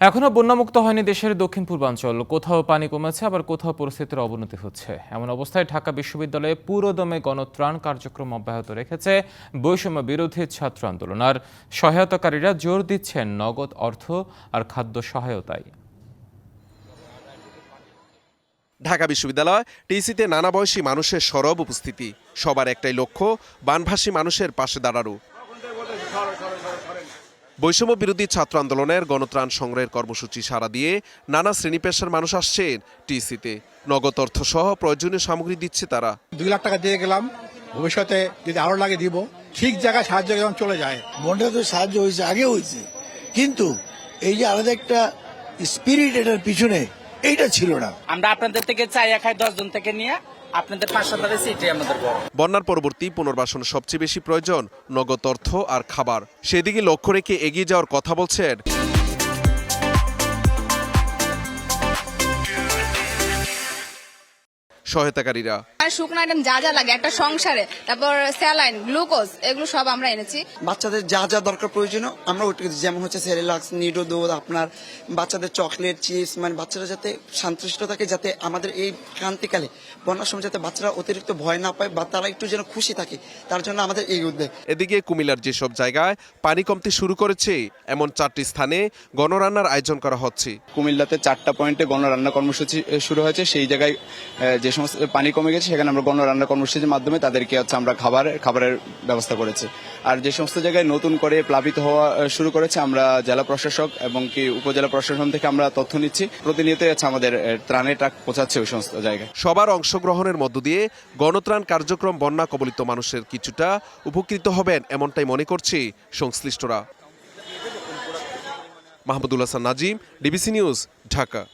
এখনও বন্যামুক্ত হয়নি দেশের দক্ষিণ পূর্বাঞ্চল। কোথাও পানি কমেছে, আবার কোথাও পরিস্থিতির অবনতি হচ্ছে। এমন অবস্থায় ঢাকা বিশ্ববিদ্যালয়ে পুরোদমে গণত্রাণ কার্যক্রম অব্যাহত রেখেছে বৈষম্য বিরোধী ছাত্র আন্দোলন। আর সহায়তাকারীরা জোর দিচ্ছেন নগদ অর্থ আর খাদ্য সহায়তায়। ঢাকা বিশ্ববিদ্যালয় টিসিতে নানা বয়সী মানুষের সরব উপস্থিতি। সবার একটাই লক্ষ্য, বানভাসী মানুষের পাশে দাঁড়ানো। বৈষম্য বিরোধী ছাত্র আন্দোলনের গণত্রাণ সংগ্রহের কর্মসূচি সারা দিয়ে নানা শ্রেণি পেশার মানুষ আসছেন টিসিতে। নগদ অর্থ সহ প্রয়োজনীয় সামগ্রী দিচ্ছে তারা। দুই লাখ টাকা দিয়ে গেলাম। ভবিষ্যতে যদি আরও লাগে দিব। ঠিক জায়গায় সাহায্য যেমন চলে যায়। বন্যা তো সাহায্য হয়েছে আগে হয়েছে। কিন্তু এই যে আলাদা একটা স্পিরিট এটার পিছনে এইটা ছিল না। আমরা আপনাদের থেকে চাই খাই দশ জন থেকে নিয়ে বন্যার পরবর্তী পুনর্বাসন সবচেয়ে বেশি প্রয়োজন নগদ অর্থ আর খাবার। সেদিকে লক্ষ্য রেখে এগিয়ে যাওয়ার কথা বলছেন সহায়তাকারীরা। আর শুকনো আইটেম যা যা লাগে একটা সংসারে তারপর স্যালাইন গ্লুকোজ এগুলো সব আমরা এনেছি। বাচ্চাদের যা যা দরকার প্রয়োজনীয় আমরা ওইটুকু যেমন হচ্ছে সেরিলাক্স নিডো দুধ আপনার বাচ্চাদের চকলেট চিপস মানে বাচ্চারা যাতে সন্তুষ্ট থাকে যাতে আমাদের এই ক্রান্তিকালে বন্যার সময় যাতে বাচ্চারা অতিরিক্ত ভয় না পায় বা তারা একটু যেন খুশি থাকে তার জন্য আমাদের এই উদ্যোগ। এদিকে কুমিল্লার যেসব জায়গায় পানি কমতে শুরু করেছে এমন চারটি স্থানে গণরান্নার আয়োজন করা হচ্ছে। কুমিল্লাতে চারটা পয়েন্টে গণরান্না কর্মসূচি শুরু হয়েছে। সেই জায়গায় যে সমস্ত পানি কমে গেছে সেখানে আমরা গণরান্না কর্মসূচির মাধ্যমে তাদেরকে হচ্ছে আমরা খাবার, খাবারের ব্যবস্থা করেছি। আর যে সমস্ত জায়গায় নতুন করে প্লাবিত হওয়া শুরু করেছে, আমরা জেলা প্রশাসক এবং কি উপজেলা প্রশাসন থেকে আমরা তথ্য নিচ্ছি। প্রতিনিয়ত হচ্ছে আমাদের ত্রাণে ট্রাক পৌঁছাচ্ছে ওই সমস্ত জায়গায়। সবার অংশগ্রহণের মধ্য দিয়ে গণত্রাণ কার্যক্রম বন্যা কবলিত মানুষের কিছুটা উপকৃত হবেন এমনটাই মনে করছে সংশ্লিষ্টরা। Mahmudul Hasan Nazim, DBC news, Dhaka.